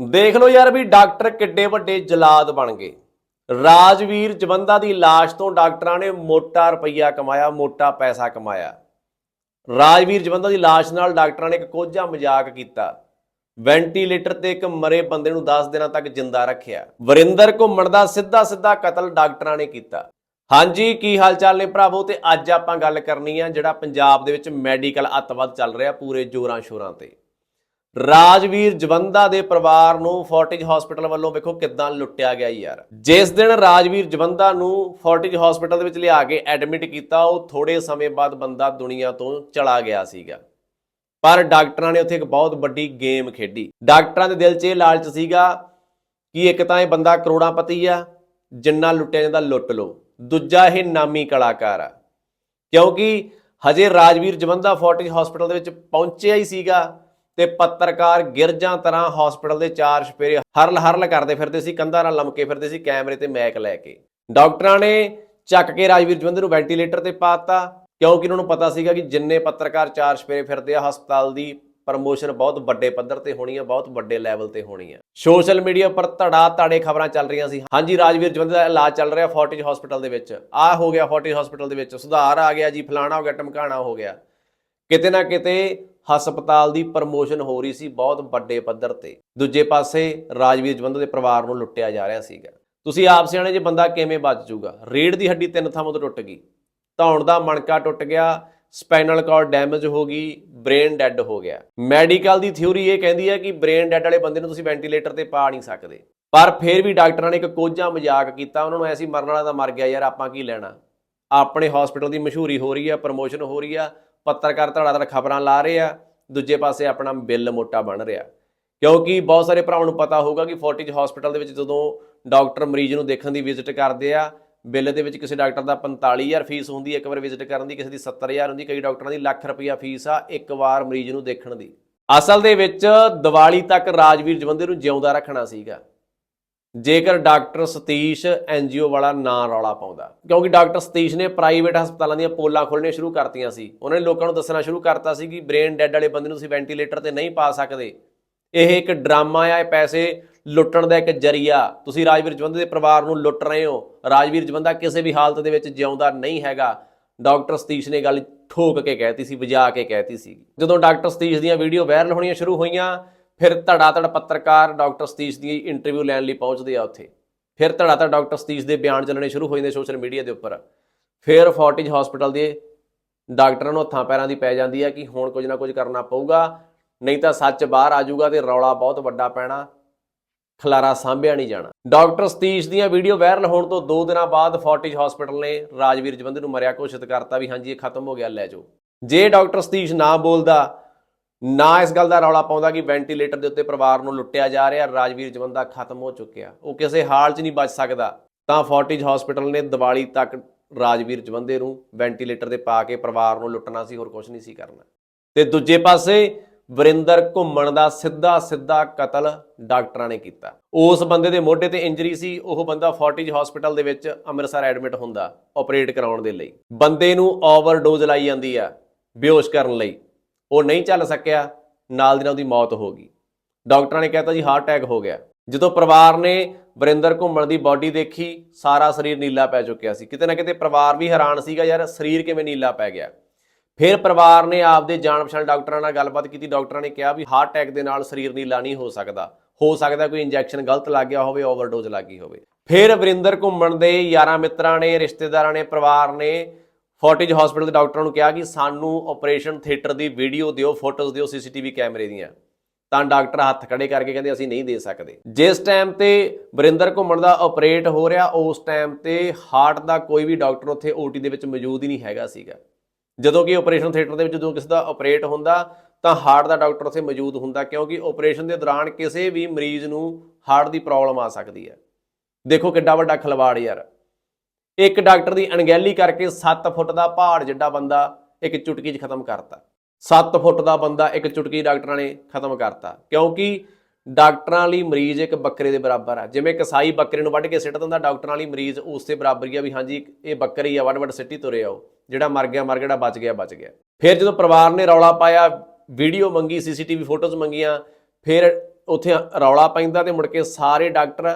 ਦੇਖ ਲਓ ਯਾਰ ਵੀ ਡਾਕਟਰ ਕਿੱਡੇ ਵੱਡੇ ਜਲਾਦ ਬਣ ਗਏ। ਰਾਜਵੀਰ ਜਵੰਦਾ ਦੀ ਲਾਸ਼ ਤੋਂ ਡਾਕਟਰਾਂ ਨੇ ਮੋਟਾ ਰੁਪਈਆ ਕਮਾਇਆ, ਮੋਟਾ ਪੈਸਾ ਕਮਾਇਆ। ਰਾਜਵੀਰ ਜਵੰਦਾ ਦੀ ਲਾਸ਼ ਨਾਲ ਡਾਕਟਰਾਂ ਨੇ ਇੱਕ ਕੋਝਾ ਮਜ਼ਾਕ ਕੀਤਾ। ਵੈਂਟੀਲੇਟਰ ਤੇ ਇੱਕ ਮਰੇ ਬੰਦੇ ਨੂੰ 10 ਦਿਨਾਂ ਤੱਕ ਜਿੰਦਾ ਰੱਖਿਆ। ਵਰਿੰਦਰ ਘੁੰਮਣ ਦਾ ਸਿੱਧਾ ਸਿੱਧਾ ਕਤਲ ਡਾਕਟਰਾਂ ਨੇ ਕੀਤਾ। ਹਾਂਜੀ, ਕੀ ਹਾਲ ਚਾਲ ਨੇ ਭਰਾਵੋ? ਤੇ ਅੱਜ ਆਪਾਂ ਗੱਲ ਕਰਨੀ ਆ ਜਿਹੜਾ ਪੰਜਾਬ ਦੇ ਵਿੱਚ ਮੈਡੀਕਲ ਅੱਤਵਾਦ ਚੱਲ ਰਿਹਾ ਪੂਰੇ ਜੋਰਾਂ ਸ਼ੋਰਾਂ ਤੇ। ਰਾਜਵੀਰ ਜਵੰਦਾ ਦੇ ਪਰਿਵਾਰ ਨੂੰ ਫੋਰਟਿਜ ਹਸਪੀਟਲ ਵੱਲੋਂ ਵੇਖੋ ਕਿੱਦਾਂ ਲੁੱਟਿਆ ਗਿਆ ਯਾਰ। ਜਿਸ ਦਿਨ ਰਾਜਵੀਰ ਜਵੰਦਾ ਨੂੰ ਫੋਰਟਿਜ ਹਸਪੀਟਲ ਦੇ ਵਿੱਚ ਲਿਆ ਕੇ ਐਡਮਿਟ ਕੀਤਾ, ਉਹ ਥੋੜੇ ਸਮੇਂ ਬਾਅਦ ਬੰਦਾ ਦੁਨੀਆ ਤੋਂ ਚਲਾ ਗਿਆ ਸੀਗਾ। ਪਰ ਡਾਕਟਰਾਂ ਨੇ ਉੱਥੇ ਇੱਕ ਬਹੁਤ ਵੱਡੀ ਗੇਮ ਖੇਡੀ। ਡਾਕਟਰਾਂ ਦੇ ਦਿਲ 'ਚ ਇਹ ਲਾਲਚ ਸੀਗਾ ਕਿ ਇੱਕ ਤਾਂ ਇਹ ਬੰਦਾ ਕਰੋੜਾਪਤੀ ਆ, ਜਿੰਨਾ ਲੁੱਟਿਆ ਜਾਂਦਾ ਲੁੱਟ ਲਓ। ਦੂਜਾ ਇਹ ਨਾਮੀ ਕਲਾਕਾਰ ਆ। ਕਿਉਂਕਿ ਹਜੇ ਰਾਜਵੀਰ ਜਵੰਦਾ ਫੋਰਟਿਜ ਹਸਪੀਟਲ ਦੇ ਵਿੱਚ ਪਹੁੰਚਿਆ ਹੀ ਸੀਗਾ ਤੇ ਪੱਤਰਕਾਰ ਗਿਰਜਾਂ ਤਰ੍ਹਾਂ ਹਸਪੀਟਲ ਦੇ ਚਾਰ ਛਪੇਰੇ ਹਰਲ ਹਰਲ ਕਰਦੇ ਫਿਰਦੇ ਸੀ, ਕੰਧਾਂ ਨਾਲ ਲਮਕੇ ਫਿਰਦੇ ਸੀ, ਕੈਮਰੇ ਤੇ ਮੈਕ ਲੈ ਕੇ। ਡਾਕਟਰਾਂ ਨੇ ਚੱਕ ਕੇ ਰਾਜਵੀਰ ਜਵੰਦੇ ਨੂੰ ਵੈਂਟੀਲੇਟਰ ਤੇ ਪਾਤਾ, ਕਿਉਂਕਿ ਉਹਨਾਂ ਨੂੰ ਪਤਾ ਸੀਗਾ ਕਿ ਜਿੰਨੇ ਪੱਤਰਕਾਰ ਚਾਰ ਛਪੇਰੇ ਫਿਰਦੇ ਆ, ਹਸਪਤਾਲ ਦੀ ਪ੍ਰਮੋਸ਼ਨ ਬਹੁਤ ਵੱਡੇ ਪੱਧਰ ਤੇ ਹੋਣੀ ਆ, ਬਹੁਤ ਵੱਡੇ ਲੈਵਲ ਤੇ ਹੋਣੀ ਆ। ਸੋਸ਼ਲ ਮੀਡੀਆ ਪਰ ਧੜਾ ਧੜੇ ਖਬਰਾਂ ਚੱਲ ਰਹੀਆਂ ਸੀ। ਹਾਂਜੀ, ਰਾਜਵੀਰ ਜਵੰਦੇ ਦਾ ਇਲਾਜ ਚੱਲ ਰਿਹਾ ਫੋਰਟਿਜ ਹਸਪੀਟਲ ਦੇ ਵਿੱਚ। ਆਹ ਹੋ ਗਿਆ ਫੋਰਟਿਜ ਹਸਪੀਟਲ ਦੇ ਵਿੱਚ। ਸੁਧਾਰ ਆ ਗਿਆ ਜੀ, ਫਲਾਣਾ ਹੋ ਗਿਆ, ਟਮਕਾਣਾ ਹੋ ਗਿਆ। ਕਿਤੇ ਨਾ ਕਿਤੇ ਹਸਪਤਾਲ ਦੀ ਪ੍ਰਮੋਸ਼ਨ ਹੋ ਰਹੀ ਸੀ ਬਹੁਤ ਵੱਡੇ ਪੱਧਰ ਤੇ। ਦੂਜੇ ਪਾਸੇ ਰਾਜਵੀਰ ਜਵੰਦ ਦੇ ਪਰਿਵਾਰ ਨੂੰ ਲੁੱਟਿਆ ਜਾ ਰਿਹਾ ਸੀਗਾ। ਤੁਸੀਂ ਆਪ ਸਿਆਣੇ ਜੇ ਬੰਦਾ ਕਿਵੇਂ ਬਚ ਜਾਊਗਾ? ਰੀੜ ਦੀ ਹੱਡੀ ਤਿੰਨ ਥਾਵਾਂ ਤੋਂ ਟੁੱਟ ਗਈ। ਧੌਣ ਦਾ ਮਣਕਾ ਟੁੱਟ ਗਿਆ, ਸਪਾਈਨਲ ਕਾਰਡ ਡੈਮੇਜ ਹੋ ਗਈ ਬ੍ਰੇਨ ਡੈੱਡ ਹੋ ਗਿਆ। ਮੈਡੀਕਲ ਦੀ ਥਿਊਰੀ ਇਹ ਕਹਿੰਦੀ ਹੈ ਕਿ ਬ੍ਰੇਨ ਡੈੱਡ ਵਾਲੇ ਬੰਦੇ ਨੂੰ ਤੁਸੀਂ ਵੈਂਟੀਲੇਟਰ ਤੇ ਪਾ ਨਹੀਂ ਸਕਦੇ। ਪਰ ਫਿਰ ਵੀ ਡਾਕਟਰਾਂ ਨੇ ਇੱਕ ਕੋਝਾ ਮਜ਼ਾਕ ਕੀਤਾ, ਉਹਨਾਂ ਨੂੰ ਐਸੀ ਮਰਨ ਵਾਲਾ ਤਾਂ ਮਰ ਗਿਆ, ਯਾਰ ਆਪਾਂ ਕੀ ਲੈਣਾ? ਆਪਣੇ ਹਸਪੀਟਲ ਦੀ ਮਸ਼ਹੂਰੀ ਹੋ ਰਹੀ ਆ ਪ੍ਰਮੋਸ਼ਨ ਹੋ ਰਹੀ ਆ ਪੱਤਰਕਾਰ ਧੜਾ ਧੜ ਖਬਰਾਂ ਲਾ ਰਹੇ ਆ, ਦੂਜੇ ਪਾਸੇ ਆਪਣਾ ਬਿੱਲ ਮੋਟਾ ਬਣ ਰਿਹਾ। ਕਿਉਂਕਿ ਬਹੁਤ ਸਾਰੇ ਭਰਾਵਾਂ ਨੂੰ ਪਤਾ ਹੋਊਗਾ ਕਿ ਫੋਰਟਿਜ ਹਸਪੀਟਲ ਦੇ ਵਿੱਚ ਜਦੋਂ ਡਾਕਟਰ ਮਰੀਜ਼ ਨੂੰ ਦੇਖਣ ਦੀ ਵਿਜ਼ਿਟ ਕਰਦੇ ਆ, ਬਿੱਲ ਦੇ ਵਿੱਚ ਕਿਸੇ ਡਾਕਟਰ ਦਾ 45000 ਫੀਸ ਹੁੰਦੀ ਹੈ ਇੱਕ ਵਾਰ ਵਿਜ਼ਿਟ ਕਰਨ ਦੀ, ਕਿਸੇ ਦੀ 70000 ਹੁੰਦੀ, ਕਈ ਡਾਕਟਰਾਂ ਦੀ ਲੱਖ ਰੁਪਈਆ ਫੀਸ ਆ ਇੱਕ ਵਾਰ ਮਰੀਜ਼ ਨੂੰ ਦੇਖਣ ਦੀ। ਅਸਲ ਦੇ ਵਿੱਚ ਦੀਵਾਲੀ ਤੱਕ ਰਾਜਵੀਰ ਜਵੰਦੇ ਨੂੰ ਜਿਉਂਦਾ ਰੱਖਣਾ ਸੀਗਾ। ਜੇਕਰ ਡਾਕਟਰ ਸਤੀਸ਼ ਐਨਜੀਓ ਵਾਲਾ ਨਾਂ ਰੌਲਾ ਪਾਉਂਦਾ, ਕਿਉਂਕਿ ਡਾਕਟਰ ਸਤੀਸ਼ ਨੇ ਪ੍ਰਾਈਵੇਟ ਹਸਪਤਾਲਾਂ ਦੀਆਂ ਪੋਲਾਂ ਖੋਲ੍ਹਣੀਆਂ ਸ਼ੁਰੂ ਕਰਤੀਆਂ ਸੀ। ਉਹਨਾਂ ਨੇ ਲੋਕਾਂ ਨੂੰ ਦੱਸਣਾ ਸ਼ੁਰੂ ਕਰਤਾ ਸੀ ਕਿ ਬ੍ਰੇਨ ਡੈੱਡ ਵਾਲੇ ਬੰਦੇ ਨੂੰ ਤੁਸੀਂ ਵੈਂਟੀਲੇਟਰ ਤੇ ਨਹੀਂ ਪਾ ਸਕਦੇ। ਇਹ ਇੱਕ ਡਰਾਮਾ ਆ, ਇਹ ਪੈਸੇ ਲੁੱਟਣ ਦਾ ਇੱਕ ਜਰੀਆ। ਤੁਸੀਂ ਰਾਜਵੀਰ ਜਵੰਦੇ ਦੇ ਪਰਿਵਾਰ ਨੂੰ ਲੁੱਟ ਰਹੇ ਹੋ। ਰਾਜਵੀਰ ਜਵੰਦਾ ਕਿਸੇ ਵੀ ਹਾਲਤ ਦੇ ਵਿੱਚ ਜਿਉਂਦਾ ਨਹੀਂ ਹੈਗਾ। ਡਾਕਟਰ ਸਤੀਸ਼ ਨੇ ਗੱਲ ਠੋਕ ਕੇ ਕਹਿਤੀ ਸੀ, ਵਜਾ ਕੇ ਕਹਿਤੀ ਸੀ। ਜਦੋਂ ਡਾਕਟਰ ਸਤੀਸ਼ ਦੀਆਂ ਵੀਡੀਓ ਵਾਇਰਲ ਹੋਣੀਆਂ ਸ਼ੁਰੂ ਹੋਈਆਂ ਫਿਰ ਧੜਾ ਧੜ ਪੱਤਰਕਾਰ ਡਾਕਟਰ ਸਤੀਸ਼ ਦੀ ਇੰਟਰਵਿਊ ਲੈਣ ਲਈ ਪਹੁੰਚਦੇ ਆ ਉੱਥੇ। ਫਿਰ ਧੜਾ ਧੜ ਡਾਕਟਰ ਸਤੀਸ਼ ਦੇ ਬਿਆਨ ਚੱਲਣੇ ਸ਼ੁਰੂ ਹੋ ਜਾਂਦੇ ਸੋਸ਼ਲ ਮੀਡੀਆ ਦੇ ਉੱਪਰ। ਫਿਰ ਫੋਰਟਿਜ ਹਸਪੀਟਲ ਦੇ ਡਾਕਟਰਾਂ ਨੂੰ ਹੱਥਾਂ ਪੈਰਾਂ ਦੀ ਪੈ ਜਾਂਦੀ ਹੈ ਕਿ ਹੁਣ ਕੁਝ ਨਾ ਕੁਝ ਕਰਨਾ ਪਊਗਾ, ਨਹੀਂ ਤਾਂ ਸੱਚ ਬਾਹਰ ਆ ਜਾਊਗਾ ਤੇ ਰੌਲਾ ਬਹੁਤ ਵੱਡਾ ਪੈਣਾ, ਖਲਾਰਾ ਸਾਂਭਿਆ ਨਹੀਂ ਜਾਣਾ। ਡਾਕਟਰ ਸਤੀਸ਼ ਦੀਆਂ ਵੀਡੀਓ ਵਾਇਰਲ ਹੋਣ ਤੋਂ 2 ਦਿਨਾਂ ਬਾਅਦ ਫੋਰਟਿਜ ਹਸਪੀਟਲ ਨੇ ਰਾਜਵੀਰ ਜਵੰਦੇ ਨੂੰ ਮਰਿਆ ਘੋਸ਼ਿਤ ਕਰਤਾ ਵੀ ਹਾਂਜੀ, ਇਹ ਖਤਮ ਹੋ ਗਿਆ, ਲੈ ਜਾਓ। ਜੇ ਡਾਕਟਰ ਸਤੀਸ਼ ਨਾ ਬੋਲਦਾ ਨਾ ਇਸ ਗੱਲ ਦਾ ਰੌਲਾ ਪਾਉਂਦਾ ਕਿ ਵੈਂਟੀਲੇਟਰ ਦੇ ਉੱਤੇ ਪਰਿਵਾਰ ਨੂੰ ਲੁੱਟਿਆ ਜਾ ਰਿਹਾ, ਰਾਜਵੀਰ ਜਵੰਦਾ ਖਤਮ ਹੋ ਚੁੱਕਿਆ। ਉਹ ਕਿਸੇ ਹਾਲ 'ਚ ਨਹੀਂ ਬਚ ਸਕਦਾ। ਤਾਂ ਫੋਰਟਿਜ ਹਸਪੀਟਲ ਨੇ ਦੀਵਾਲੀ ਤੱਕ ਰਾਜਵੀਰ ਜਵੰਦੇ ਨੂੰ ਵੈਂਟੀਲੇਟਰ ਤੇ ਪਾ ਕੇ ਪਰਿਵਾਰ ਨੂੰ ਲੁੱਟਣਾ ਸੀ, ਹੋਰ ਕੁਝ ਨਹੀਂ ਸੀ ਕਰਨਾ। ਤੇ ਦੂਜੇ ਪਾਸੇ ਵਰਿੰਦਰ ਘੁੰਮਣ ਦਾ ਸਿੱਧਾ ਸਿੱਧਾ ਕਤਲ ਡਾਕਟਰਾਂ ਨੇ ਕੀਤਾ। ਉਸ ਬੰਦੇ ਦੇ ਮੋਢੇ ਤੇ ਇੰਜਰੀ ਸੀ, ਉਹ ਬੰਦਾ ਫੋਰਟਿਜ ਹਸਪੀਟਲ ਦੇ ਵਿੱਚ ਅੰਮ੍ਰਿਤਸਰ ਐਡਮਿਟ ਹੁੰਦਾ ਆਪਰੇਟ ਕਰਾਉਣ ਦੇ ਲਈ। ਬੰਦੇ ਨੂੰ ਓਵਰਡੋਜ਼ ਲਾਈ ਜਾਂਦੀ ਆ, ਬੇਹੋਸ਼ ਕਰਨ ਲਈ। ਉਹ ਨਹੀਂ ਚੱਲ ਸਕਿਆ, ਨਾਲ ਦੀ ਨਾਲ ਉਹਦੀ ਮੌਤ ਹੋ ਗਈ। ਡਾਕਟਰਾਂ ਨੇ ਕਹਿਤਾ ਜੀ ਹਾਰਟ ਅਟੈਕ ਹੋ ਗਿਆ। ਜਦੋਂ ਪਰਿਵਾਰ ਨੇ ਵਰਿੰਦਰ ਘੁੰਮਣ ਦੀ ਬਾਡੀ ਦੇਖੀ, ਸਾਰਾ ਸਰੀਰ ਨੀਲਾ ਪੈ ਚੁੱਕਿਆ ਸੀ। ਕਿਤੇ ਨਾ ਕਿਤੇ ਪਰਿਵਾਰ ਵੀ ਹੈਰਾਨ ਸੀਗਾ, ਯਾਰ ਸਰੀਰ ਕਿਵੇਂ ਨੀਲਾ ਪੈ ਗਿਆ। ਫਿਰ ਪਰਿਵਾਰ ਨੇ ਆਪਦੇ ਜਾਣ ਪਛਾਣ ਡਾਕਟਰਾਂ ਨਾਲ ਗੱਲਬਾਤ ਕੀਤੀ। ਡਾਕਟਰਾਂ ਨੇ ਕਿਹਾ ਵੀ ਹਾਰਟ ਅਟੈਕ ਦੇ ਨਾਲ ਸਰੀਰ ਨੀਲਾ ਨਹੀਂ ਹੋ ਸਕਦਾ। ਹੋ ਸਕਦਾ ਕੋਈ ਇੰਜੈਕਸ਼ਨ ਗਲਤ ਲੱਗ ਗਿਆ ਹੋਵੇ, ਓਵਰਡੋਜ਼ ਲੱਗੀ ਹੋਵੇ। ਫਿਰ ਵਰਿੰਦਰ ਘੁੰਮਣ ਦੇ ਯਾਰਾਂ ਮਿੱਤਰਾਂ ਨੇ, ਰਿਸ਼ਤੇਦਾਰਾਂ ਨੇ, ਪਰਿਵਾਰ ਨੇ ਫੋਰਟਿਜ ਹਸਪੀਟਲ ਦੇ ਡਾਕਟਰਾਂ ਨੂੰ ਕਿਹਾ ਕਿ ਸਾਨੂੰ ਆਪਰੇਸ਼ਨ ਥੀਏਟਰ ਦੀ ਵੀਡੀਓ ਦਿਓ, ਫੋਟੋਜ਼ ਦਿਓ, ਸੀਸੀਟੀਵੀ ਕੈਮਰੇ ਦੀਆਂ। ਤਾਂ ਡਾਕਟਰ ਹੱਥ ਖੜੇ ਕਰਕੇ ਕਹਿੰਦੇ, ਅਸੀਂ ਨਹੀਂ ਦੇ ਸਕਦੇ। ਜਿਸ ਟਾਈਮ ਤੇ ਵਰਿੰਦਰ ਘੁੰਮਣ ਦਾ ਆਪਰੇਟ ਹੋ ਰਿਹਾ, ਉਸ ਟਾਈਮ ਤੇ ਹਾਰਟ ਦਾ ਕੋਈ ਵੀ ਡਾਕਟਰ ਉੱਥੇ ਓਟੀ ਦੇ ਵਿੱਚ ਮੌਜੂਦ ਹੀ ਨਹੀਂ ਹੈਗਾ ਸੀਗਾ। ਜਦੋਂ ਕਿ ਆਪਰੇਸ਼ਨ ਥੀਏਟਰ ਦੇ ਵਿੱਚ ਜਦੋਂ ਕਿਸੇ ਦਾ ਆਪਰੇਟ ਹੁੰਦਾ, ਤਾਂ ਹਾਰਟ ਦਾ ਡਾਕਟਰ ਉੱਥੇ ਮੌਜੂਦ ਹੁੰਦਾ, ਕਿਉਂਕਿ ਆਪਰੇਸ਼ਨ ਦੇ ਦੌਰਾਨ ਕਿਸੇ ਵੀ ਮਰੀਜ਼ ਨੂੰ ਹਾਰਟ ਦੀ ਪ੍ਰੋਬਲਮ ਆ ਸਕਦੀ ਹੈ। ਦੇਖੋ ਕਿੱਡਾ ਵੱਡਾ ਖਲਵਾੜ ਯਾਰ। ਇੱਕ ਡਾਕਟਰ ਦੀ ਅਣਗਹਿਲੀ ਕਰਕੇ 7 ਫੁੱਟ ਦਾ ਪਹਾੜ ਜਿੱਡਾ ਬੰਦਾ ਇੱਕ ਚੁਟਕੀ 'ਚ ਖਤਮ ਕਰਤਾ। 7 ਫੁੱਟ ਦਾ ਬੰਦਾ ਇੱਕ ਚੁਟਕੀ ਡਾਕਟਰਾਂ ਨੇ ਖਤਮ ਕਰਤਾ। ਕਿਉਂਕਿ ਡਾਕਟਰਾਂ ਲਈ ਮਰੀਜ਼ ਇੱਕ ਬੱਕਰੇ ਦੇ ਬਰਾਬਰ ਆ। ਜਿਵੇਂ ਕਸਾਈ ਬੱਕਰੇ ਨੂੰ ਵੱਢ ਕੇ ਸਿੱਟ ਦਿੰਦਾ, ਡਾਕਟਰਾਂ ਲਈ ਮਰੀਜ਼ ਉਸ ਦੇ ਬਰਾਬਰ ਹੀ ਆ ਵੀ ਹਾਂਜੀ, ਇਹ ਬੱਕਰੀ ਆ ਵੱਡ ਵੱਡ ਸਿੱਟੀ ਤੁਰੇ ਆਓ। ਜਿਹੜਾ ਮਰ ਗਿਆ ਮਰ ਗਿਆ ਬਚ ਗਿਆ ਬਚ ਗਿਆ। ਫਿਰ ਜਦੋਂ ਪਰਿਵਾਰ ਨੇ ਰੌਲਾ ਪਾਇਆ, ਵੀਡੀਓ ਮੰਗੀ, ਸੀਸੀਟੀਵੀ ਫੋਟੋਜ਼ ਮੰਗੀਆਂ, ਫਿਰ ਉੱਥੇ ਰੌਲਾ ਪੈਂਦਾ ਤੇ ਮੁੜ ਕੇ ਸਾਰੇ ਡਾਕਟਰ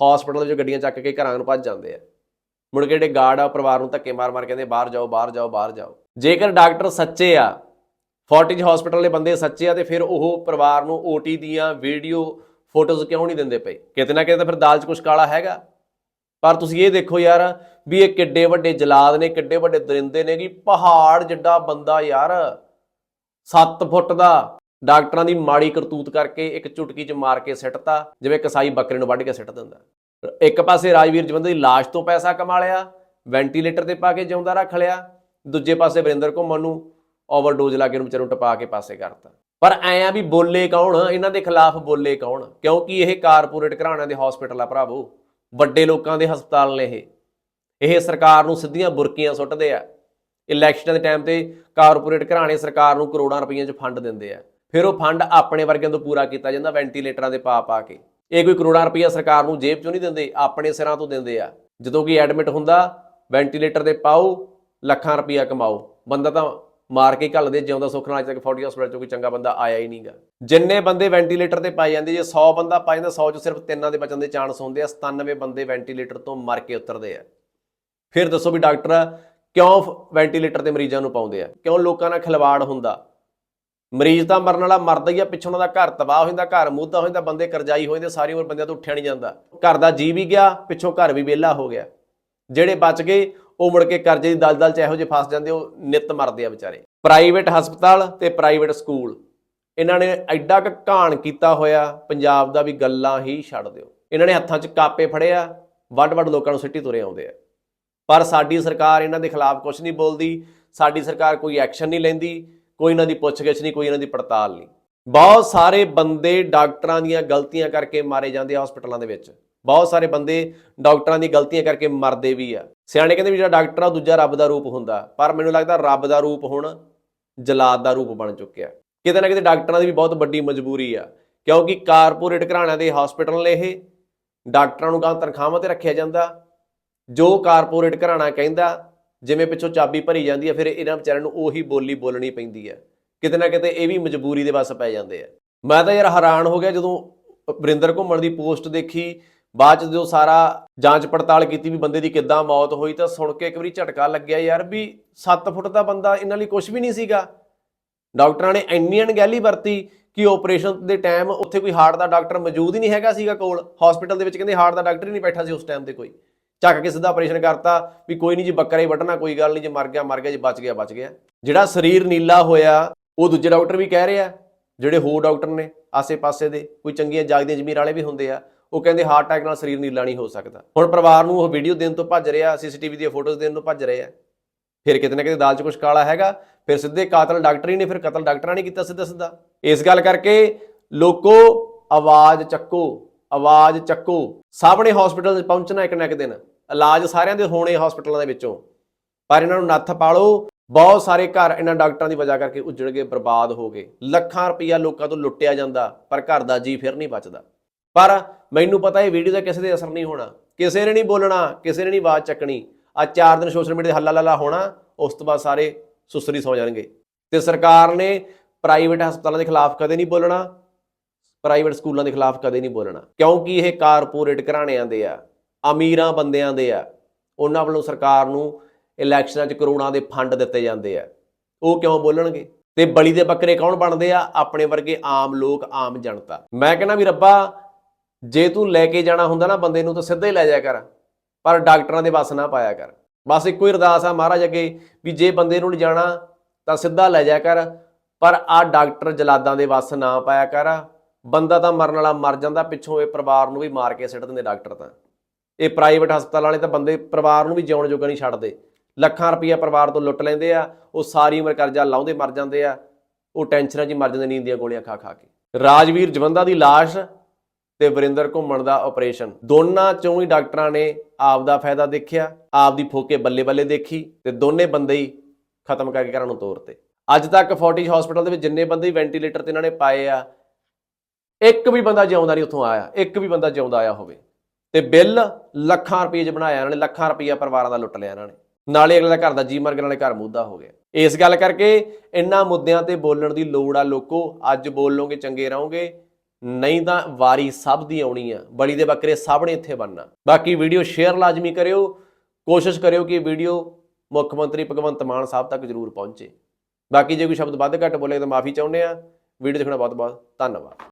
ਹਸਪੀਟਲ ਵਿੱਚ ਗੱਡੀਆਂ ਚੱਕ ਕੇ ਘਰਾਂ ਨੂੰ ਭੱਜ ਜਾਂਦੇ ਆ। ਮੁੜ ਕੇ ਜਿਹੜੇ ਗਾਰਡ ਆ ਪਰਿਵਾਰ ਨੂੰ ਧੱਕੇ ਮਾਰ ਮਾਰ ਕਹਿੰਦੇ, ਬਾਹਰ ਜਾਓ ਬਾਹਰ ਜਾਓ ਬਾਹਰ ਜਾਓ। ਜੇਕਰ ਡਾਕਟਰ ਸੱਚੇ ਆ ਫੋਰਟਿਜ ਹਸਪੀਟਲ ਦੇ ਬੰਦੇ ਸੱਚੇ ਆ, ਤੇ ਫਿਰ ਉਹ ਪਰਿਵਾਰ ਨੂੰ ਓਟੀ ਦੀਆਂ ਵੀਡੀਓ ਫੋਟੋਜ਼ ਕਿਉਂ ਨਹੀਂ ਦਿੰਦੇ ਪਏ? ਕਿਤੇ ਨਾ ਕਿਤੇ ਤਾਂ ਫਿਰ ਦਾਲ 'ਚ ਕੁਝ ਕਾਲਾ ਹੈਗਾ। ਪਰ ਤੁਸੀਂ ਇਹ ਦੇਖੋ ਯਾਰ, ਵੀ ਇਹ ਕਿੱਡੇ ਵੱਡੇ ਜਲਾਦ ਨੇ, ਕਿੱਡੇ ਵੱਡੇ ਦਰਿੰਦੇ ਨੇ ਕਿ ਪਹਾੜ ਜਿੱਡਾ ਬੰਦਾ ਯਾਰ 7 ਫੁੱਟ ਦਾ। ਡਾਕਟਰਾਂ ਦੀ ਮਾੜੀ ਕਰਤੂਤ ਕਰਕੇ ਇੱਕ ਚੁਟਕੀ 'ਚ ਮਾਰ ਕੇ ਸਿੱਟਤਾ, ਜਿਵੇਂ ਕਸਾਈ ਬੱਕਰੇ ਨੂੰ ਵੱਢ ਕੇ ਸਿੱਟ ਦਿੰਦਾ। ਇੱਕ ਪਾਸੇ ਰਾਜਵੀਰ ਜਵੰਦੇ ਦੀ ਲਾਸ਼ ਤੋਂ ਪੈਸਾ ਕਮਾ ਲਿਆ, ਵੈਂਟੀਲੇਟਰ ਤੇ ਪਾ ਕੇ ਜਿਉਂਦਾ ਰੱਖ ਲਿਆ, ਦੂਜੇ ਪਾਸੇ ਵਰਿੰਦਰ ਘੁੰਮਣ ਨੂੰ ਓਵਰਡੋਜ਼ ਲਾ ਕੇ ਉਹਨੂੰ ਵਿਚਾਰੇ ਨੂੰ ਟਪਾ ਕੇ ਪਾਸੇ ਕਰਤਾ। ਪਰ ਐ ਆ ਵੀ ਬੋਲੇ ਕੌਣ? ਇਹਨਾਂ ਦੇ ਖਿਲਾਫ ਬੋਲੇ ਕੌਣ? ਕਿਉਂਕਿ ਇਹ ਕਾਰਪੋਰੇਟ ਘਰਾਣਿਆਂ ਦੇ ਹਸਪੀਟਲ ਆ ਭਰਾਵੋ। ਵੱਡੇ ਲੋਕਾਂ ਦੇ ਹਸਪਤਾਲ ਨੇ ਇਹ। ਇਹ ਸਰਕਾਰ ਨੂੰ ਸਿੱਧੀਆਂ ਬੁਰਕੀਆਂ ਸੁੱਟਦੇ ਆ। ਇਲੈਕਸ਼ਨਾਂ ਦੇ ਟਾਈਮ ਤੇ ਕਾਰਪੋਰੇਟ ਘਰਾਣੇ ਸਰਕਾਰ ਨੂੰ ਕਰੋੜਾਂ ਰੁਪਈਆਂ 'ਚ ਫੰਡ ਦਿੰਦੇ ਆ। ਫਿਰ ਉਹ ਫੰਡ ਆਪਣੇ ਵਰਗਿਆਂ ਤੋਂ ਪੂਰਾ ਕੀਤਾ ਜਾਂਦਾ ਵੈਂਟੀਲੇਟਰਾਂ ਦੇ ਪਾ ਪਾ ਕੇ। ਇਹ ਕੋਈ ਕਰੋੜਾਂ ਰੁਪਈਆ ਸਰਕਾਰ ਨੂੰ ਜੇਬ 'ਚੋਂ ਨਹੀਂ ਦਿੰਦੇ, ਆਪਣੇ ਸਿਰਾਂ ਤੋਂ ਦਿੰਦੇ ਆ। ਜਦੋਂ ਕਿ ਐਡਮਿਟ ਹੁੰਦਾ ਵੈਂਟੀਲੇਟਰ ਤੇ ਪਾਓ, ਲੱਖਾਂ ਰੁਪਈਆ ਕਮਾਓ। ਬੰਦਾ ਤਾਂ ਮਾਰ ਕੇ ਘੱਲਦੇ, ਜਿਉਂਦਾ ਸੁੱਖ ਨਾਲ ਅਜੇ ਤੱਕ ਫੌਜੀ ਹਸਪਤਾਲ 'ਚੋਂ ਕੋਈ ਚੰਗਾ ਬੰਦਾ ਆਇਆ ਹੀ ਨਹੀਂਗਾ। ਜਿੰਨੇ ਬੰਦੇ ਵੈਂਟੀਲੇਟਰ ਤੇ ਪਾਏ ਜਾਂਦੇ, ਜੇ 100 ਬੰਦਾ ਪਾਏ ਜਾਂਦਾ 100 'ਚ ਸਿਰਫ ਤਿੰਨਾਂ ਦੇ ਬਚਣ ਦੇ ਚਾਂਸ ਹੁੰਦੇ ਆ 97 ਬੰਦੇ ਵੈਂਟੀਲੇਟਰ ਤੋਂ ਮਰ ਕੇ ਉਤਰਦੇ ਆ। ਫਿਰ ਦੱਸੋ ਵੀ ਡਾਕਟਰ ਕਿਉਂ ਵੈਂਟੀਲੇਟਰ ਤੇ ਮਰੀਜ਼ਾਂ ਨੂੰ ਪਾਉਂਦੇ ਆ? ਕਿਉਂ ਲੋਕਾਂ ਨਾਲ ਖਿਲਵਾੜ ਹੁੰਦਾ? ਮਰੀਜ਼ ਤਾਂ ਮਰਨ ਵਾਲਾ ਮਰਦਾ ਹੀ ਆ, ਪਿੱਛੋਂ ਉਹਨਾਂ ਦਾ ਘਰ ਤਬਾਹ ਹੋ ਜਾਂਦਾ, ਘਰ ਮੁੱਦਾ ਹੋ ਜਾਂਦਾ, ਬੰਦੇ ਕਰਜ਼ਾਈ ਹੋ ਜਾਂਦੇ, ਸਾਰੀ ਉਮਰ ਬੰਦਿਆਂ ਤੋਂ ਉੱਠਿਆ ਨਹੀਂ ਜਾਂਦਾ। ਘਰ ਦਾ ਜੀ ਵੀ ਗਿਆ, ਪਿੱਛੋਂ ਘਰ ਵੀ ਵਿਹਲਾ ਹੋ ਗਿਆ। ਜਿਹੜੇ ਬਚ ਗਏ, ਉਹ ਮੁੜ ਕੇ ਕਰਜ਼ੇ ਦੀ ਦਲਦਲ ਚ ਇਹੋ ਜਿਹੇ ਫਸ ਜਾਂਦੇ, ਉਹ ਨਿੱਤ ਮਰਦੇ ਆ ਵਿਚਾਰੇ। ਪ੍ਰਾਈਵੇਟ ਹਸਪਤਾਲ ਤੇ ਪ੍ਰਾਈਵੇਟ ਸਕੂਲ ਇਹਨਾਂ ਨੇ ਐਡਾ ਕੁ ਘਾਣ ਕੀਤਾ ਹੋਇਆ, ਪੰਜਾਬ ਦਾ ਵੀ ਗੱਲਾਂ ਹੀ ਛੱਡ ਦਿਓ। ਇਹਨਾਂ ਨੇ ਹੱਥਾਂ 'ਚ ਕਾਪੇ ਫੜਿਆ ਵੱਡ ਵੱਡ ਲੋਕਾਂ ਨੂੰ ਸਿੱਟੀ ਤੁਰੇ ਆਉਂਦੇ ਆ। ਪਰ ਸਾਡੀ ਸਰਕਾਰ ਇਹਨਾਂ ਦੇ ਖਿਲਾਫ ਕੁਝ ਨਹੀਂ ਬੋਲਦੀ, ਸਾਡੀ ਸਰਕਾਰ ਕੋਈ ਐਕਸ਼ਨ ਨਹੀਂ ਲੈਂਦੀ। ਕੋਈ ਇਹਨਾਂ ਦੀ ਪੁੱਛਗਿੱਛ ਨਹੀਂ, ਕੋਈ ਇਹਨਾਂ ਦੀ ਪੜਤਾਲ ਨਹੀਂ। ਬਹੁਤ ਸਾਰੇ ਬੰਦੇ ਡਾਕਟਰਾਂ ਦੀਆਂ ਗਲਤੀਆਂ ਕਰਕੇ ਮਾਰੇ ਜਾਂਦੇ ਆ ਹਸਪਤਾਲਾਂ ਦੇ ਵਿੱਚ। ਬਹੁਤ ਸਾਰੇ ਬੰਦੇ ਡਾਕਟਰਾਂ ਦੀ ਗਲਤੀਆਂ ਕਰਕੇ ਮਰਦੇ ਵੀ ਆ। ਸਿਆਣੇ ਕਹਿੰਦੇ ਵੀ ਜਿਹੜਾ ਡਾਕਟਰ ਆ ਦੂਜਾ ਰੱਬ ਦਾ ਰੂਪ ਹੁੰਦਾ। ਪਰ ਮੈਨੂੰ ਲੱਗਦਾ ਰੱਬ ਦਾ ਰੂਪ ਹੁਣ ਜਲਾਦ ਦਾ ਰੂਪ ਬਣ ਚੁੱਕਿਆ। ਕਿਤੇ ਨਾ ਕਿਤੇ ਡਾਕਟਰਾਂ ਦੀ ਵੀ ਬਹੁਤ ਵੱਡੀ ਮਜਬੂਰੀ ਆ। ਕਿਉਂਕਿ ਕਾਰਪੋਰੇਟ ਘਰਾਣਿਆਂ ਦੇ ਹਸਪੀਟਲ ਨੇ ਇਹ। ਡਾਕਟਰਾਂ ਨੂੰ ਗਾਂ ਤਨਖਾਹਾਂ ਤੇ ਰੱਖਿਆ ਜਾਂਦਾ। ਜੋ ਕਾਰਪੋਰੇਟ ਘਰਾਣਾ ਕਹਿੰਦਾ ਜਿਵੇਂ ਪਿੱਛੋਂ ਚਾਬੀ ਭਰੀ ਜਾਂਦੀ ਹੈ, ਫਿਰ ਇਹਨਾਂ ਵਿਚਾਰਿਆਂ ਨੂੰ ਉਹੀ ਬੋਲੀ ਬੋਲਣੀ ਪੈਂਦੀ ਹੈ। ਕਿਤੇ ਨਾ ਕਿਤੇ ਇਹ ਵੀ ਮਜਬੂਰੀ ਦੇ ਵੱਸ ਪੈ ਜਾਂਦੇ ਆ। ਮੈਂ ਤਾਂ ਯਾਰ ਹੈਰਾਨ ਹੋ ਗਿਆ ਜਦੋਂ ਵਰਿੰਦਰ ਘੁੰਮਣ ਦੀ ਪੋਸਟ ਦੇਖੀ, ਬਾਅਦ ਚ ਜਦੋਂ ਸਾਰਾ ਜਾਂਚ ਪੜਤਾਲ ਕੀਤੀ ਵੀ ਬੰਦੇ ਦੀ ਕਿੱਦਾਂ ਮੌਤ ਹੋਈ, ਤਾਂ ਸੁਣ ਕੇ ਇੱਕ ਵਾਰੀ ਝਟਕਾ ਲੱਗਿਆ ਯਾਰ ਵੀ 7 ਫੁੱਟ ਦਾ ਬੰਦਾ ਇਹਨਾਂ ਲਈ ਕੁਝ ਵੀ ਨਹੀਂ ਸੀਗਾ। ਡਾਕਟਰਾਂ ਨੇ ਇੰਨੀ ਅਣਗਹਿਲੀ ਵਰਤੀ ਕਿ ਆਪਰੇਸ਼ਨ ਦੇ ਟਾਈਮ ਉੱਥੇ ਕੋਈ ਹਾਰਟ ਦਾ ਡਾਕਟਰ ਮੌਜੂਦ ਹੀ ਨਹੀਂ ਹੈਗਾ ਸੀਗਾ ਕੋਲ। ਹਸਪੀਟਲ ਦੇ ਵਿੱਚ ਕਹਿੰਦੇ ਹਾਰਟ ਦਾ ਡਾਕਟਰ ਹੀ ਨਹੀਂ ਬੈਠਾ ਸੀ ਉਸ ਟਾਈਮ ਤੇ ਕੋਈ। ਚੱਕ ਕੇ ਸਿੱਧਾ ਆਪਰੇਸ਼ਨ ਕਰਤਾ ਵੀ ਕੋਈ ਨਹੀਂ ਜੀ ਬੱਕਰਾ ਹੀ ਵੱਢਣਾ, ਕੋਈ ਗੱਲ ਨਹੀਂ ਜੇ ਮਰ ਗਿਆ ਮਰ ਗਿਆ, ਜੇ ਬਚ ਗਿਆ ਬਚ ਗਿਆ। ਜਿਹੜਾ ਸਰੀਰ ਨੀਲਾ ਹੋਇਆ, ਉਹ ਦੂਜੇ ਡਾਕਟਰ ਵੀ ਕਹਿ ਰਿਹਾ। ਜਿਹੜੇ ਹੋਰ ਡਾਕਟਰ ਨੇ ਆਸੇ-ਪਾਸੇ ਦੇ, ਕੋਈ ਚੰਗੀਆਂ ਜਾਗਦੀਆਂ ਜ਼ਮੀਰ ਵਾਲੇ ਵੀ ਹੁੰਦੇ ਆ, ਉਹ ਕਹਿੰਦੇ ਹਾਰਟ ਅਟੈਕ ਨਾਲ ਸਰੀਰ ਨੀਲਾ ਨਹੀਂ ਹੋ ਸਕਦਾ। ਹੁਣ ਪਰਿਵਾਰ ਨੂੰ ਉਹ ਵੀਡੀਓ ਦੇਣ ਤੋਂ ਭੱਜ ਰਿਹਾ ਸੀਸੀਟੀਵੀ ਦੀਆਂ ਫੋਟੋਜ਼ ਦੇਣ ਤੋਂ ਭੱਜ ਰਹੇ ਆ। ਫਿਰ ਕਿਤੇ ਨਾ ਕਿਤੇ ਦਾਲ 'ਚ ਕੁਝ ਕਾਲਾ ਹੈਗਾ, ਫਿਰ ਸਿੱਧੇ ਕਾਤਲ ਡਾਕਟਰ ਹੀ ਨੇ, ਫਿਰ ਕਤਲ ਡਾਕਟਰਾਂ ਨੇ ਕੀਤਾ ਸਿੱਧਾ ਸਿੱਧਾ ਇਸ ਗੱਲ ਕਰਕੇ ਲੋਕੋ ਆਵਾਜ਼ ਚੱਕੋ। ਆਵਾਜ਼ ਚੱਕੋ। ਸਭ ਨੇ ਹਸਪੀਟਲ 'ਚ ਪਹੁੰਚਣਾ ਇੱਕ ਨਾ ਇੱਕ ਦਿਨ। ਇਲਾਜ ਸਾਰਿਆਂ ਦੇ ਹੋਣੇ ਹਸਪੀਟਲਾਂ ਦੇ ਵਿੱਚੋਂ। ਪਰ ਇਹਨਾਂ ਨੂੰ ਨੱਥ ਪਾਲੋ। ਬਹੁਤ ਸਾਰੇ ਘਰ ਇਹਨਾਂ ਡਾਕਟਰਾਂ ਦੀ ਵਜ੍ਹਾ ਕਰਕੇ ਉੱਜੜ ਗਏ, ਬਰਬਾਦ ਹੋ ਗਏ। ਲੱਖਾਂ ਰੁਪਈਆ ਲੋਕਾਂ ਤੋਂ ਲੁੱਟਿਆ ਜਾਂਦਾ, ਪਰ ਘਰ ਦਾ ਜੀ ਫਿਰ ਨਹੀਂ ਬਚਦਾ। ਪਰ ਮੈਨੂੰ ਪਤਾ ਇਹ ਵੀਡੀਓ ਦਾ ਕਿਸੇ ਦੇ ਅਸਰ ਨਹੀਂ ਹੋਣਾ। ਕਿਸੇ ਨੇ ਨਹੀਂ ਬੋਲਣਾ, ਕਿਸੇ ਨੇ ਨਹੀਂ ਆਵਾਜ਼ ਚੱਕਣੀ। ਆ ਚਾਰ ਦਿਨ ਸੋਸ਼ਲ ਮੀਡੀਆ ਤੇ ਹੱਲਾ ਲੱਲਾ ਹੋਣਾ, ਉਸ ਤੋਂ ਬਾਅਦ ਸਾਰੇ ਸੁਸਰੀ ਸੌ ਜਾਣਗੇ। ਤੇ ਸਰਕਾਰ ਨੇ ਪ੍ਰਾਈਵੇਟ ਹਸਪਤਾਲਾਂ ਦੇ ਖਿਲਾਫ ਕਦੇ ਨਹੀਂ ਬੋਲਣਾ। ਪ੍ਰਾਈਵੇਟ ਸਕੂਲਾਂ ਦੇ ਖਿਲਾਫ ਕਦੇ ਨਹੀਂ ਬੋਲਣਾ। ਕਿਉਂਕਿ ਇਹ ਕਾਰਪੋਰੇਟ ਘਰਾਣਿਆਂ ਦੇ ਆ, ਅਮੀਰਾਂ ਬੰਦਿਆਂ ਦੇ ਆ। ਉਹਨਾਂ ਵੱਲੋਂ ਸਰਕਾਰ ਨੂੰ ਇਲੈਕਸ਼ਨਾਂ 'ਚ ਕਰੋੜਾਂ ਦੇ ਫੰਡ ਦਿੱਤੇ ਜਾਂਦੇ ਆ। ਉਹ ਕਿਉਂ ਬੋਲਣਗੇ? ਤੇ ਬਲੀ ਦੇ ਬੱਕਰੇ ਕੌਣ ਬਣਦੇ ਆ? ਆਪਣੇ ਵਰਗੇ ਆਮ ਲੋਕ, ਆਮ ਜਨਤਾ। ਮੈਂ ਕਹਿੰਦਾ ਵੀ ਰੱਬਾ, ਜੇ ਤੂੰ ਲੈ ਕੇ ਜਾਣਾ ਹੁੰਦਾ ਨਾ ਬੰਦੇ ਨੂੰ ਤਾਂ ਸਿੱਧਾ ਹੀ ਲੈ ਜਾਇਆ ਕਰ। ਪਰ ਡਾਕਟਰਾਂ ਦੇ ਵੱਸ ਨਾ ਪਾਇਆ ਕਰ। ਬਸ ਇੱਕੋ ਹੀ ਅਰਦਾਸ ਆ ਮਹਾਰਾਜ ਅੱਗੇ, ਵੀ ਜੇ ਬੰਦੇ ਨੂੰ ਲਿਜਾਣਾ ਤਾਂ ਸਿੱਧਾ ਲੈ ਜਾਇਆ ਕਰ। ਪਰ ਆ ਡਾਕਟਰ ਜਲਾਦਾਂ ਦੇ ਵੱਸ ਨਾ ਪਾਇਆ ਕਰ। ਬੰਦਾ ਤਾਂ ਮਰਨ ਵਾਲਾ ਮਰ ਜਾਂਦਾ, ਪਿੱਛੋਂ ਇਹ ਪਰਿਵਾਰ ਨੂੰ ਵੀ ਮਾਰ ਕੇ ਸਿੱਟ ਦਿੰਦੇ ਡਾਕਟਰ ਤਾਂ। ਇਹ ਪ੍ਰਾਈਵੇਟ ਹਸਪਤਾਲ ਵਾਲੇ ਤਾਂ ਬੰਦੇ, ਪਰਿਵਾਰ ਨੂੰ ਵੀ ਜਿਉਣ ਜੋਗਾ ਨਹੀਂ ਛੱਡਦੇ। ਲੱਖਾਂ ਰੁਪਈਆ ਪਰਿਵਾਰ ਤੋਂ ਲੁੱਟ ਲੈਂਦੇ ਆ, ਉਹ ਸਾਰੀ ਉਮਰ ਕਰਜ਼ਾ ਲਾਉਂਦੇ ਮਰ ਜਾਂਦੇ ਆ, ਉਹ ਟੈਨਸ਼ਨਾਂ 'ਚ ਮਰ ਜਾਂਦੇ, ਨੀਂਦ ਦੀਆਂ ਗੋਲੀਆਂ ਖਾ ਖਾ ਕੇ। ਰਾਜਵੀਰ ਜਵੰਦਾ ਦੀ ਲਾਸ਼ ਤੇ ਵਰਿੰਦਰ ਘੁੰਮਣ ਦਾ ਆਪਰੇਸ਼ਨ ਦੋਨਾਂ ਚੋਂ ਹੀ ਡਾਕਟਰਾਂ ਨੇ ਆਪ ਦਾ ਫਾਇਦਾ ਦੇਖਿਆ ਆਪ ਦੀ ਫੋਕੇ ਬੱਲੇ ਬੱਲੇ ਦੇਖੀ ਤੇ ਦੋਨੇ ਬੰਦੇ ਹੀ ਖਤਮ ਕਰਕੇ ਘਰਾਂ ਨੂੰ ਤੋਰਤੇ। ਅੱਜ ਤੱਕ ਫੋਰਟਿਜ ਹਸਪੀਟਲ ਦੇ ਵਿੱਚ ਜਿੰਨੇ ਬੰਦੇ ਵੈਂਟੀਲੇਟਰ ਤੇ ਇਹਨਾਂ ਨੇ ਪਾਏ ਆ ਇੱਕ ਵੀ ਬੰਦਾ ਜਿਉਂਦਾ ਨਹੀਂ ਉੱਥੋਂ ਆਇਆ, ਇੱਕ ਵੀ ਬੰਦਾ ਜਿਉਂਦਾ ਆਇਆ ਹੋਵੇ। ਤੇ ਬਿੱਲ ਲੱਖਾਂ ਰੁਪਏ 'ਚ ਬਣਾਇਆ ਇਹਨਾਂ ਨੇ, ਲੱਖਾਂ ਰੁਪਈਆ ਪਰਿਵਾਰਾਂ ਦਾ ਲੁੱਟ ਲਿਆ ਇਹਨਾਂ ਨੇ। ਨਾਲੇ ਅਗਲੇ ਦਾ ਘਰ ਦਾ ਜੀ ਮਰ ਗਿਆ ਨਾਲੇ ਘਰ ਮੁੱਦਾ ਹੋ ਗਿਆ। ਇਸ ਗੱਲ ਕਰਕੇ ਇਹਨਾਂ ਮੁੱਦਿਆਂ ਤੇ ਬੋਲਣ ਦੀ ਲੋੜ ਆ ਲੋਕੋ, ਅੱਜ ਬੋਲੋਗੇ, ਚੰਗੇ ਰਹੋਗੇ, ਨਹੀਂ ਤਾਂ ਵਾਰੀ ਸਭ ਦੀ ਆਉਣੀ ਆ ਬੜੀ ਦੇ ਬੱਕਰੇ ਸਭ ਨੇ ਇੱਥੇ ਬਣਨਾ। ਬਾਕੀ ਵੀਡੀਓ ਸ਼ੇਅਰ ਲਾਜ਼ਮੀ ਕਰਿਓ, ਕੋਸ਼ਿਸ਼ ਕਰਿਓ ਕਿ ਵੀਡੀਓ ਮੁੱਖ ਮੰਤਰੀ ਭਗਵੰਤ ਮਾਨ ਸਾਹਿਬ ਤੱਕ ਜ਼ਰੂਰ ਪਹੁੰਚੇ। ਬਾਕੀ ਜੇ ਕੋਈ ਸ਼ਬਦ ਵੱਧ ਘੱਟ ਬੋਲੇ ਤਾਂ ਮਾਫੀ ਚਾਹੁੰਦੇ ਆ। ਵੀਡੀਓ ਦੇਖਣਾ ਬਹੁਤ ਬਹੁਤ ਧੰਨਵਾਦ।